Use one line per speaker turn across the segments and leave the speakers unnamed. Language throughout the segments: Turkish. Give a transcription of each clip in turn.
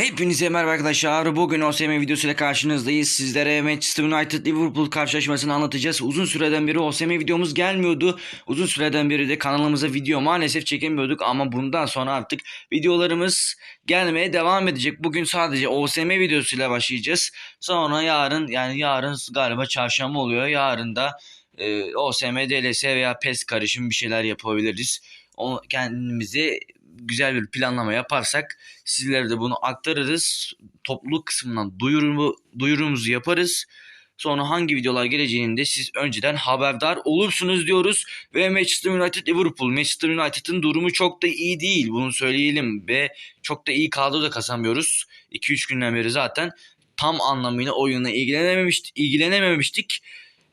Hepinize merhaba arkadaşlar. Bugün OSM videosuyla karşınızdayız. Sizlere Manchester United Liverpool karşılaşmasını anlatacağız. Uzun süreden beri OSM videomuz gelmiyordu. Uzun süreden beri de kanalımıza video maalesef çekemiyorduk ama bundan sonra artık videolarımız gelmeye devam edecek. Bugün sadece OSM videosuyla başlayacağız. Sonra yarın yani yarın galiba çarşamba oluyor. Yarın da e, OSM, DLS veya PES karışım bir şeyler yapabiliriz. O kendimizi güzel bir planlama yaparsak sizlere de bunu aktarırız. Topluluk kısmından duyurumu, duyurumuzu yaparız. Sonra hangi videolar geleceğini de siz önceden haberdar olursunuz diyoruz. Ve Manchester United Liverpool. Manchester United'ın durumu çok da iyi değil. Bunu söyleyelim. Ve çok da iyi kadro da kazanmıyoruz. 2-3 günden beri zaten tam anlamıyla oyunla ilgilenememiştik. ilgilenememiştik.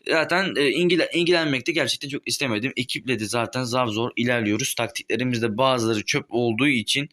Zaten e, ilgile, ilgilenmekte gerçekten çok istemedim. Ekiple de zaten zar zor ilerliyoruz. Taktiklerimizde bazıları çöp olduğu için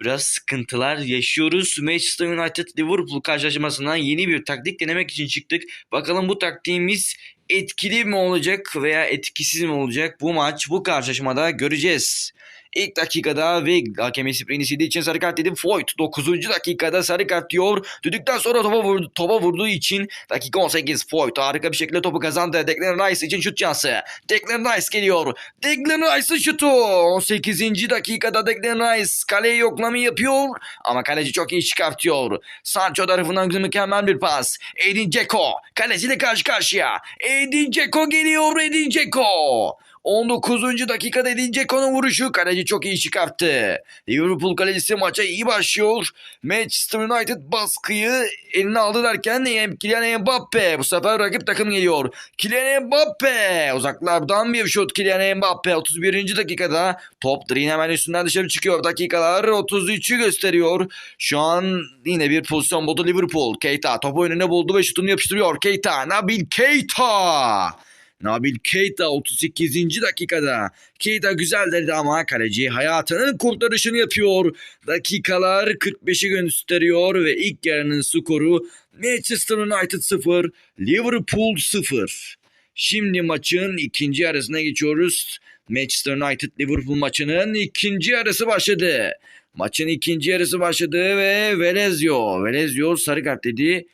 biraz sıkıntılar yaşıyoruz. Manchester United Liverpool karşılaşmasından yeni bir taktik denemek için çıktık. Bakalım bu taktiğimiz etkili mi olacak veya etkisiz mi olacak? Bu maç bu karşılaşmada göreceğiz. İlk dakikada ve hakemin spreyini sildiği için sarı kart dedim. Foyt 9. dakikada sarı kart diyor. Düdükten sonra topa, vurdu, topa vurduğu için dakika 18 Foyt harika bir şekilde topu kazandı. Declan Rice için şut şansı. Declan Rice geliyor. Declan Rice'ın şutu. 18. dakikada Declan Rice kaleyi yoklama yapıyor ama kaleci çok iyi çıkartıyor. Sancho tarafından mükemmel bir pas. Edin Dzeko kaleciyle karşı karşıya. Edin Dzeko geliyor Edin Dzeko. 19. dakikada Edin Dzeko'nun vuruşu kaleci çok iyi çıkarttı. Liverpool kalecisi maça iyi başlıyor. Manchester United baskıyı eline aldı derken Kylian Mbappe bu sefer rakip takım geliyor. Kylian Mbappe uzaklardan bir şut Kylian Mbappe 31. dakikada top direğin hemen üstünden dışarı çıkıyor. Dakikalar 33'ü gösteriyor. Şu an yine bir pozisyon buldu Liverpool. Keita topu önüne buldu ve şutunu yapıştırıyor. Keita, Nabil Keita. Nabil Keita 38. dakikada. Keita güzel dedi ama kaleci hayatının kurtarışını yapıyor. Dakikalar 45'i gösteriyor ve ilk yarının skoru Manchester United 0, Liverpool 0. Şimdi maçın ikinci yarısına geçiyoruz. Manchester United Liverpool maçının ikinci yarısı başladı. Maçın ikinci yarısı başladı ve Velezio. Velezio sarı kart dedi.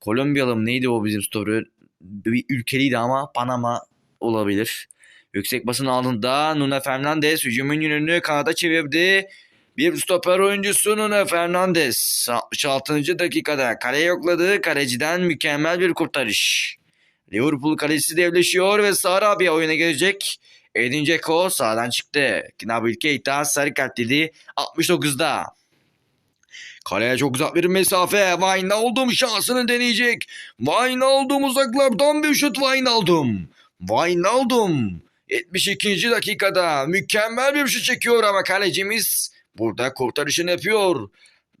Kolombiyalı mı neydi o bizim story? Bir ülkeliydi ama Panama olabilir. Yüksek basın altında Nuno Fernandes hücumun yönünü kanada çevirdi. Bir stoper oyuncusu Nuno Fernandes 66. dakikada kale yokladı. Kaleciden mükemmel bir kurtarış. Liverpool kalecisi devleşiyor ve Sarabia oyuna gelecek. Edin Dzeko sağdan çıktı. Nabil Keita sarı kart dedi 69'da. Kaleye çok uzak bir mesafe. Wijnaldum şansını deneyecek. Wijnaldum uzaklardan bir şut Wijnaldum. Wijnaldum 72. dakikada mükemmel bir şut çekiyor ama kalecimiz burada kurtarışını yapıyor.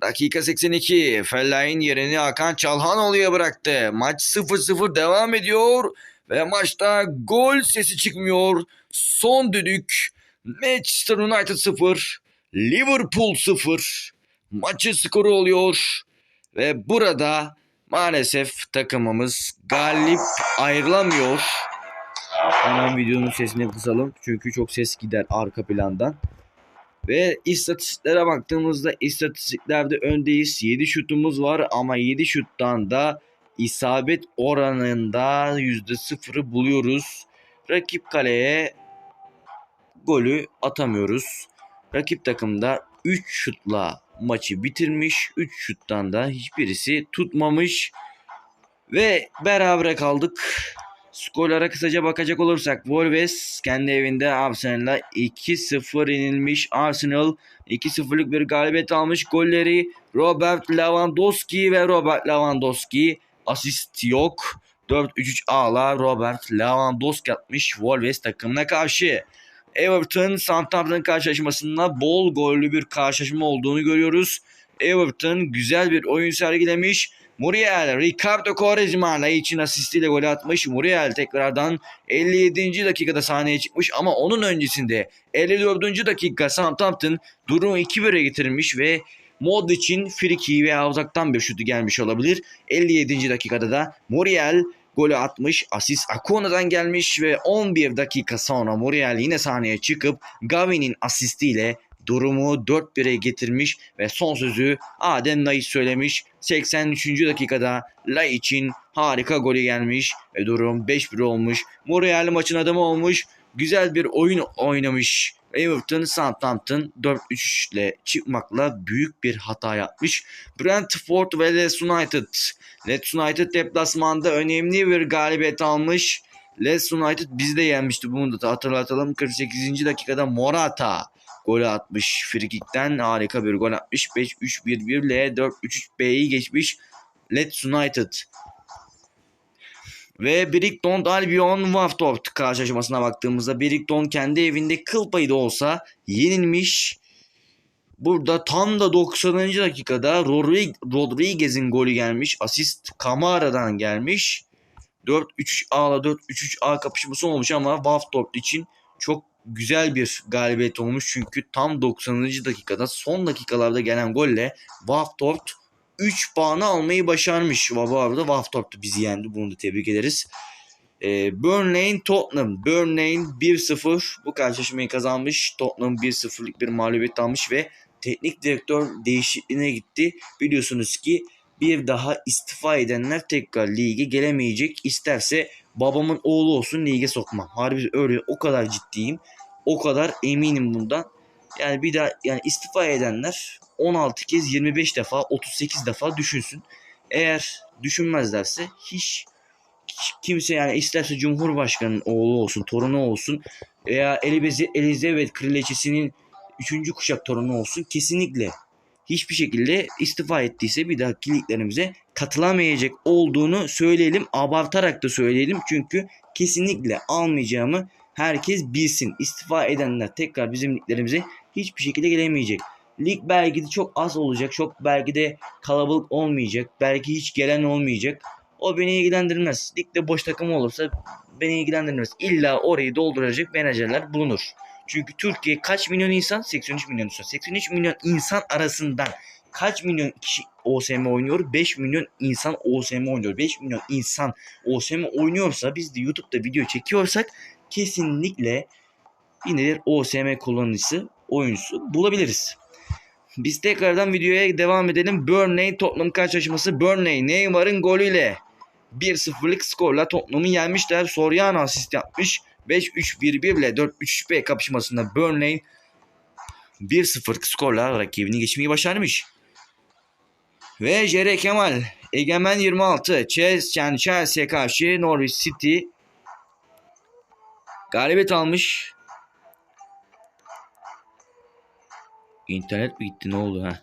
Dakika 82. Fellain yerini Hakan Çalhanoğlu'ya bıraktı. Maç 0-0 devam ediyor ve maçta gol sesi çıkmıyor. Son düdük. Manchester United 0, Liverpool 0 maçı skoru oluyor ve burada maalesef takımımız galip ayrılamıyor. Hemen videonun sesini kısalım çünkü çok ses gider arka plandan. Ve istatistiklere baktığımızda istatistiklerde öndeyiz. 7 şutumuz var ama 7 şuttan da isabet oranında %0'ı buluyoruz. Rakip kaleye golü atamıyoruz. Rakip takımda 3 şutla maçı bitirmiş. 3 şuttan da hiçbirisi tutmamış. Ve berabere kaldık. Skorlara kısaca bakacak olursak Wolves kendi evinde Arsenal'a 2-0 yenilmiş. Arsenal 2-0'lık bir galibiyet almış. Golleri Robert Lewandowski ve Robert Lewandowski asist yok. 4-3-3 A'la Robert Lewandowski atmış Wolves takımına karşı. Everton Southampton karşılaşmasında bol gollü bir karşılaşma olduğunu görüyoruz. Everton güzel bir oyun sergilemiş. Muriel, Ricardo Quaresma için asistiyle gol atmış. Muriel tekrardan 57. dakikada sahneye çıkmış ama onun öncesinde 54. dakika Southampton durumu 2-1'e getirmiş ve Modric'in friki veya uzaktan bir şutu gelmiş olabilir. 57. dakikada da Muriel golü atmış. Asist Akuna'dan gelmiş ve 11 dakika sonra Muriel yine sahneye çıkıp Gavi'nin asistiyle durumu 4-1'e getirmiş ve son sözü Adem Laiç söylemiş. 83. dakikada Laiç'in harika golü gelmiş ve durum 5-1 olmuş. Muriel maçın adamı olmuş. Güzel bir oyun oynamış. Everton Southampton 4-3 ile çıkmakla büyük bir hata yapmış. Brentford ve Leeds United. Leeds United deplasmanda önemli bir galibiyet almış. Leeds United bizi de yenmişti. Bunu da hatırlatalım. 48. dakikada Morata golü atmış. Frikikten harika bir gol atmış. 5-3-1-1 ile 4-3-3-B'yi geçmiş. Leeds United. Ve Brighton Albion Watford karşılaşmasına baktığımızda Brighton kendi evinde kıl payı da olsa yenilmiş. Burada tam da 90. dakikada Rodri- Rodriguez'in golü gelmiş. Asist Kamara'dan gelmiş. 4-3-A'la 4-3-3-A kapışması olmuş ama Watford için çok güzel bir galibiyet olmuş. Çünkü tam 90. dakikada son dakikalarda gelen golle Watford 3 puanı almayı başarmış. Bu arada Watford da bizi yendi. Bunu da tebrik ederiz. Ee, Burnley Tottenham. Burnley 1-0 bu karşılaşmayı kazanmış. Tottenham 1-0'lık bir mağlubiyet almış ve teknik direktör değişikliğine gitti. Biliyorsunuz ki bir daha istifa edenler tekrar lige gelemeyecek. İsterse babamın oğlu olsun lige sokmam. Harbi öyle o kadar ciddiyim. O kadar eminim bundan. Yani bir daha yani istifa edenler 16 kez 25 defa 38 defa düşünsün. Eğer düşünmezlerse hiç, kimse yani isterse Cumhurbaşkanı'nın oğlu olsun, torunu olsun veya Elizabeth Kraliçesi'nin 3. kuşak torunu olsun kesinlikle hiçbir şekilde istifa ettiyse bir daha liglerimize katılamayacak olduğunu söyleyelim. Abartarak da söyleyelim. Çünkü kesinlikle almayacağımı herkes bilsin. İstifa edenler tekrar bizim liglerimize hiçbir şekilde gelemeyecek. Lig belki de çok az olacak. Çok belki de kalabalık olmayacak. Belki hiç gelen olmayacak. O beni ilgilendirmez. Ligde boş takım olursa beni ilgilendirmez. İlla orayı dolduracak menajerler bulunur. Çünkü Türkiye kaç milyon insan? 83 milyon insan. 83 milyon insan arasından kaç milyon kişi OSM oynuyor? 5 milyon insan OSM oynuyor. 5 milyon insan OSM oynuyorsa biz de YouTube'da video çekiyorsak kesinlikle yine bir OSM kullanıcısı oyuncusu bulabiliriz. Biz tekrardan videoya devam edelim. Burnley Tottenham karşılaşması Burnley Neymar'ın golüyle 1-0'lık skorla Tottenham'ı yenmişler. Soriano asist yapmış. 5-3-1-1 ile 4-3-B kapışmasında Burnley 1-0 skorla rakibini geçmeyi başarmış. Ve Jere Kemal Egemen 26 Chelsea, yani Chelsea'ye karşı Norwich City galibiyet almış. İnternet mi gitti ne oldu ha?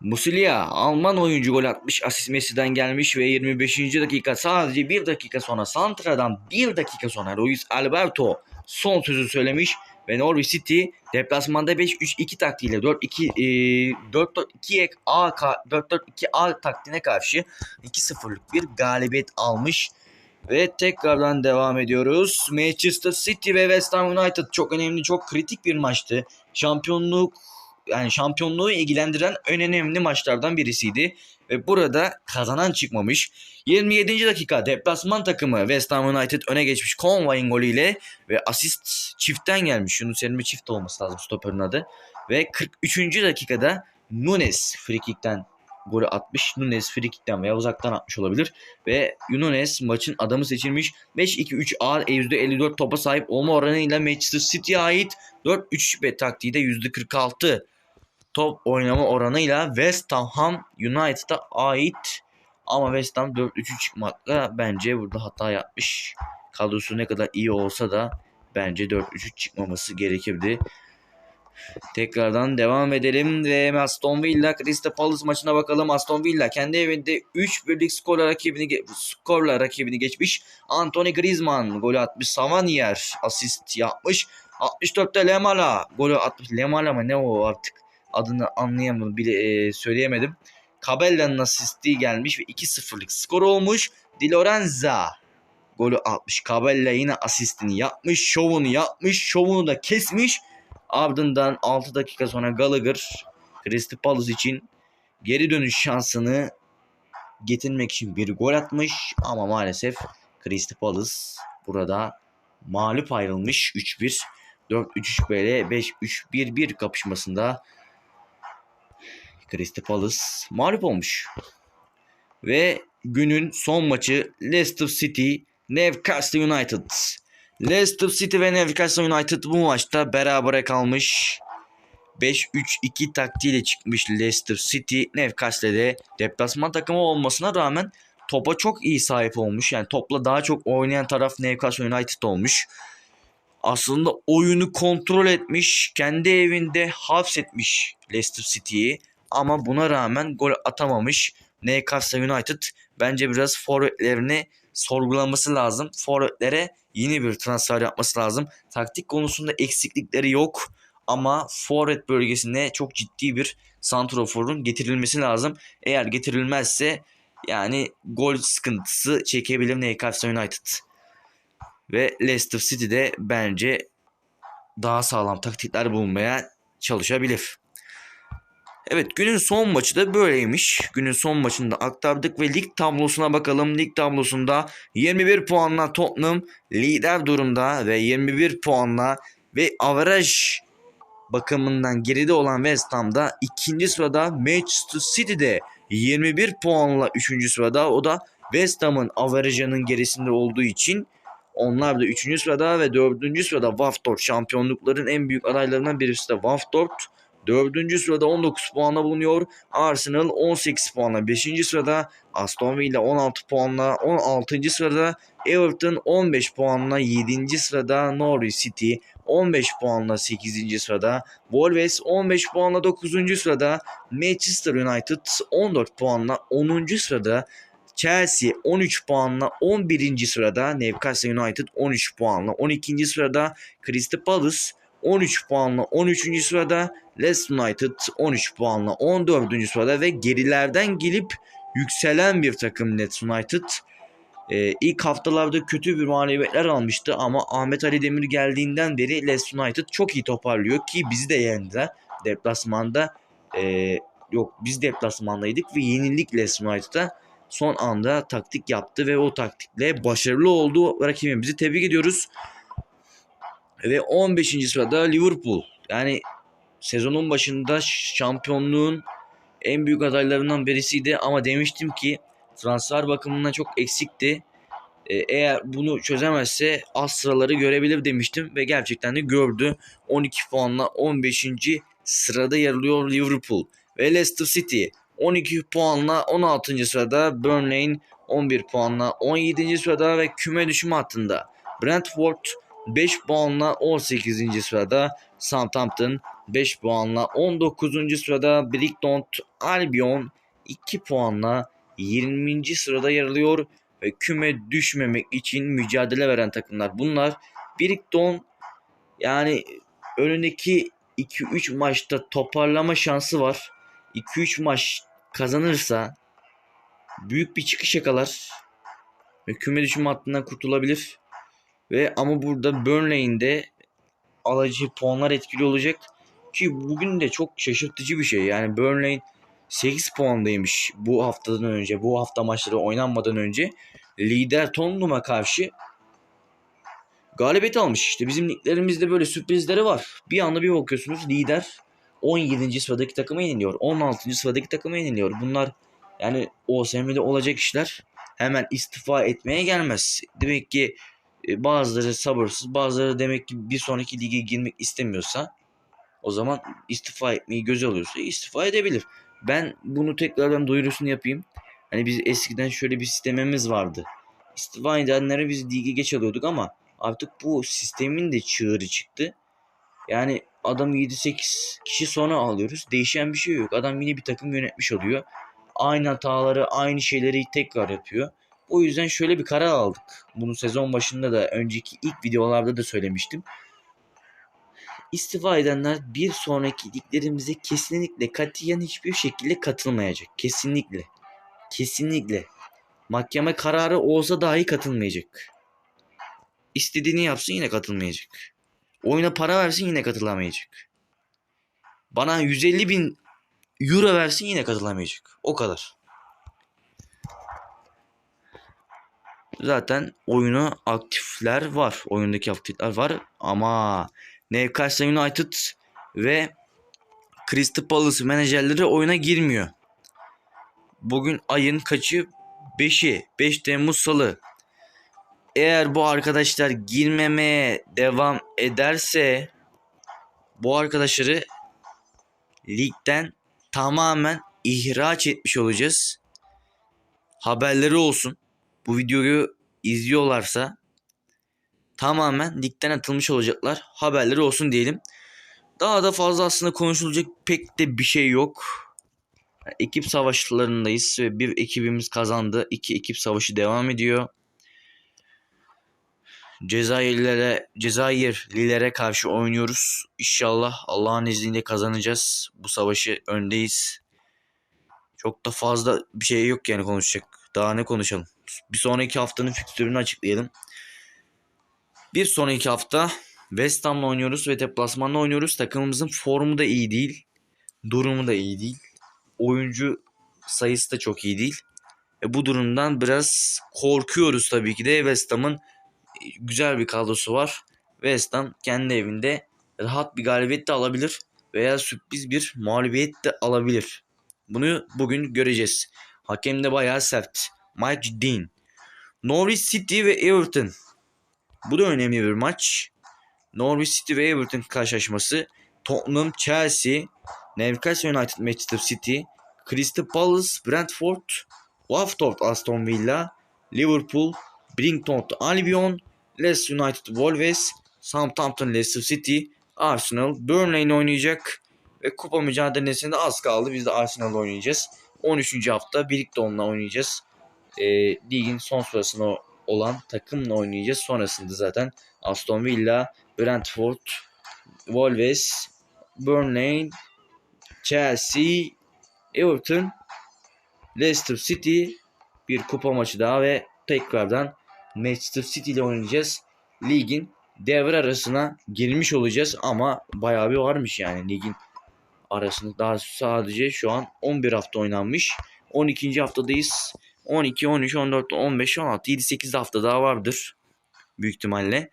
Musilia Alman oyuncu gol atmış. Asist Messi'den gelmiş ve 25. dakika sadece 1 dakika sonra Santra'dan 1 dakika sonra Luis Alberto son sözü söylemiş ve Norwich City deplasmanda 5-3-2 taktiğiyle 4-2 e, 4-4-2 A 4-4-2 A taktiğine karşı 2-0'lık bir galibiyet almış. Ve tekrardan devam ediyoruz. Manchester City ve West Ham United çok önemli, çok kritik bir maçtı. Şampiyonluk yani şampiyonluğu ilgilendiren en önemli maçlardan birisiydi. Ve burada kazanan çıkmamış. 27. dakika deplasman takımı West Ham United öne geçmiş Conway'in golüyle ve asist çiftten gelmiş. Yunus Emre çift olması lazım stoperin adı. Ve 43. dakikada Nunes frikikten golü atmış. Nunes frikikten veya uzaktan atmış olabilir. Ve Nunes maçın adamı seçilmiş. 5-2-3 A %54 topa sahip olma oranıyla Manchester City'ye ait 4-3-5 taktiği de %46 top oynama oranıyla West Ham United'a ait. Ama West Ham 4-3'ü çıkmakla bence burada hata yapmış. Kadrosu ne kadar iyi olsa da bence 4-3'ü çıkmaması gerekirdi. Tekrardan devam edelim ve Aston Villa Crystal Palace maçına bakalım. Aston Villa kendi evinde 3 birlik skorla rakibini skorla rakibini geçmiş. Anthony Griezmann golü atmış. Savanier asist yapmış. 64'te Lemala golü atmış. Lemala mı ne o artık adını anlayamadım bile e, söyleyemedim. Cabella'nın asisti gelmiş ve 2-0'lık skor olmuş. Di Lorenza golü atmış. Cabella yine asistini yapmış. Şovunu yapmış. Şovunu da kesmiş. Ardından 6 dakika sonra Gallagher Crystal Palace için geri dönüş şansını getirmek için bir gol atmış ama maalesef Crystal Palace burada mağlup ayrılmış 3-1. 4-3-3 BL 5-3-1-1 kapışmasında Crystal Palace mağlup olmuş. Ve günün son maçı Leicester City Newcastle United. Leicester City ve Newcastle United bu maçta berabere kalmış. 5-3-2 taktiğiyle çıkmış Leicester City. Newcastle'de deplasman takımı olmasına rağmen topa çok iyi sahip olmuş. Yani topla daha çok oynayan taraf Newcastle United olmuş. Aslında oyunu kontrol etmiş, kendi evinde hapsetmiş Leicester City'yi. Ama buna rağmen gol atamamış Newcastle United. Bence biraz forvetlerini sorgulaması lazım. Forvetlere yeni bir transfer yapması lazım. Taktik konusunda eksiklikleri yok. Ama forvet bölgesine çok ciddi bir santroforun getirilmesi lazım. Eğer getirilmezse yani gol sıkıntısı çekebilir Newcastle United. Ve Leicester City de bence daha sağlam taktikler bulmaya çalışabilir. Evet günün son maçı da böyleymiş. Günün son maçını da aktardık ve lig tablosuna bakalım. Lig tablosunda 21 puanla Tottenham lider durumda ve 21 puanla ve average bakımından geride olan West Ham'da ikinci sırada Manchester City'de 21 puanla 3. sırada. O da West Ham'ın average'ının gerisinde olduğu için onlar da 3. sırada ve 4. sırada Watford şampiyonlukların en büyük adaylarından birisi de Watford. 4. sırada 19 puanla bulunuyor. Arsenal 18 puanla 5. sırada. Aston Villa 16 puanla 16. sırada. Everton 15 puanla 7. sırada. Norwich City 15 puanla 8. sırada. Wolves 15 puanla 9. sırada. Manchester United 14 puanla 10. sırada. Chelsea 13 puanla 11. sırada. Newcastle United 13 puanla 12. sırada. Crystal Palace 13 puanla 13. sırada. Leicester United 13 puanla 14. sırada ve gerilerden gelip yükselen bir takım Leeds United. Ee, ilk haftalarda kötü bir mağlubiyetler almıştı ama Ahmet Ali Demir geldiğinden beri Leeds United çok iyi toparlıyor ki bizi de yendiler. Deplasmanda e, yok biz deplasmandaydık ve yenildik Leeds United'a. Son anda taktik yaptı ve o taktikle başarılı oldu. Rakibimizi tebrik ediyoruz. Ve 15. sırada Liverpool. Yani sezonun başında şampiyonluğun en büyük adaylarından birisiydi ama demiştim ki transfer bakımından çok eksikti. Ee, eğer bunu çözemezse az sıraları görebilir demiştim ve gerçekten de gördü. 12 puanla 15. sırada yer alıyor Liverpool ve Leicester City 12 puanla 16. sırada Burnley 11 puanla 17. sırada ve küme düşme hattında Brentford 5 puanla 18. sırada Southampton 5 puanla 19. sırada Brighton Albion 2 puanla 20. sırada yer alıyor ve küme düşmemek için mücadele veren takımlar bunlar. Brighton yani önündeki 2-3 maçta toparlama şansı var. 2-3 maç kazanırsa büyük bir çıkış yakalar ve küme düşme hattından kurtulabilir. Ve ama burada Burnley'in de alacağı puanlar etkili olacak. Ki bugün de çok şaşırtıcı bir şey. Yani Burnley 8 puandaymış bu haftadan önce. Bu hafta maçları oynanmadan önce. Lider Tottenham'a karşı galibiyet almış. İşte bizim liglerimizde böyle sürprizleri var. Bir anda bir bakıyorsunuz lider 17. sıradaki takıma yeniliyor. 16. sıradaki takıma yeniliyor. Bunlar yani OSM'de olacak işler hemen istifa etmeye gelmez. Demek ki bazıları sabırsız, bazıları demek ki bir sonraki lige girmek istemiyorsa o zaman istifa etmeyi göze alıyorsa istifa edebilir. Ben bunu tekrardan duyurusunu yapayım. Hani biz eskiden şöyle bir sistemimiz vardı. İstifa edenlere biz lige geç alıyorduk ama artık bu sistemin de çığırı çıktı. Yani adam 7-8 kişi sonra alıyoruz. Değişen bir şey yok. Adam yine bir takım yönetmiş oluyor. Aynı hataları, aynı şeyleri tekrar yapıyor. O yüzden şöyle bir karar aldık. Bunu sezon başında da önceki ilk videolarda da söylemiştim. İstifa edenler bir sonraki liglerimize kesinlikle katiyen hiçbir şekilde katılmayacak. Kesinlikle. Kesinlikle. Mahkeme kararı olsa dahi katılmayacak. İstediğini yapsın yine katılmayacak. Oyuna para versin yine katılamayacak. Bana 150 bin euro versin yine katılamayacak. O kadar. Zaten oyunu aktifler var. Oyundaki aktifler var ama Newcastle United ve Crystal Palace menajerleri oyuna girmiyor. Bugün ayın kaçı? 5'i. 5 Temmuz Salı. Eğer bu arkadaşlar girmemeye devam ederse bu arkadaşları ligden tamamen ihraç etmiş olacağız. Haberleri olsun. Bu videoyu izliyorlarsa tamamen ligden atılmış olacaklar. Haberleri olsun diyelim. Daha da fazla aslında konuşulacak pek de bir şey yok. Ekip savaşlarındayız ve bir ekibimiz kazandı. İki ekip savaşı devam ediyor. Cezayirlilere, Cezayirlilere karşı oynuyoruz. İnşallah Allah'ın izniyle kazanacağız. Bu savaşı öndeyiz. Çok da fazla bir şey yok yani konuşacak. Daha ne konuşalım? Bir sonraki haftanın fikstürünü açıklayalım. Bir sonraki hafta West Ham'la oynuyoruz ve deplasmanla oynuyoruz. Takımımızın formu da iyi değil. Durumu da iyi değil. Oyuncu sayısı da çok iyi değil. E bu durumdan biraz korkuyoruz tabii ki de. West Ham'ın güzel bir kadrosu var. West Ham kendi evinde rahat bir galibiyet de alabilir veya sürpriz bir mağlubiyet de alabilir. Bunu bugün göreceğiz. Hakem de bayağı sert. Mike Dean. Norwich City ve Everton. Bu da önemli bir maç. Norwich City ve Everton karşılaşması. Tottenham, Chelsea, Newcastle United, Manchester City, Crystal Palace, Brentford, Watford, Aston Villa, Liverpool, Brighton, Albion, Leicester United, Wolves, Southampton, Leicester City, Arsenal, Burnley'in oynayacak ve kupa mücadelesinde az kaldı. Biz de Arsenal'la oynayacağız. 13. hafta birlikte onunla oynayacağız. E, ligin son sırasında olan takımla oynayacağız. Sonrasında zaten Aston Villa, Brentford, Wolves, Burnley, Chelsea, Everton, Leicester City bir kupa maçı daha ve tekrardan Manchester City ile oynayacağız. Ligin devre arasına girmiş olacağız ama bayağı bir varmış yani ligin arasında daha sadece şu an 11 hafta oynanmış. 12. haftadayız. 12, 13, 14, 15, 16, 7, 8 hafta daha vardır. Büyük ihtimalle.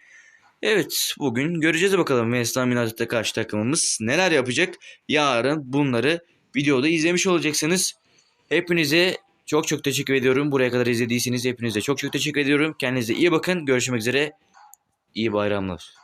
Evet bugün göreceğiz bakalım West Ham United'da karşı takımımız neler yapacak. Yarın bunları videoda izlemiş olacaksınız. Hepinize çok çok teşekkür ediyorum. Buraya kadar izlediyseniz hepinize çok çok teşekkür ediyorum. Kendinize iyi bakın. Görüşmek üzere. İyi bayramlar.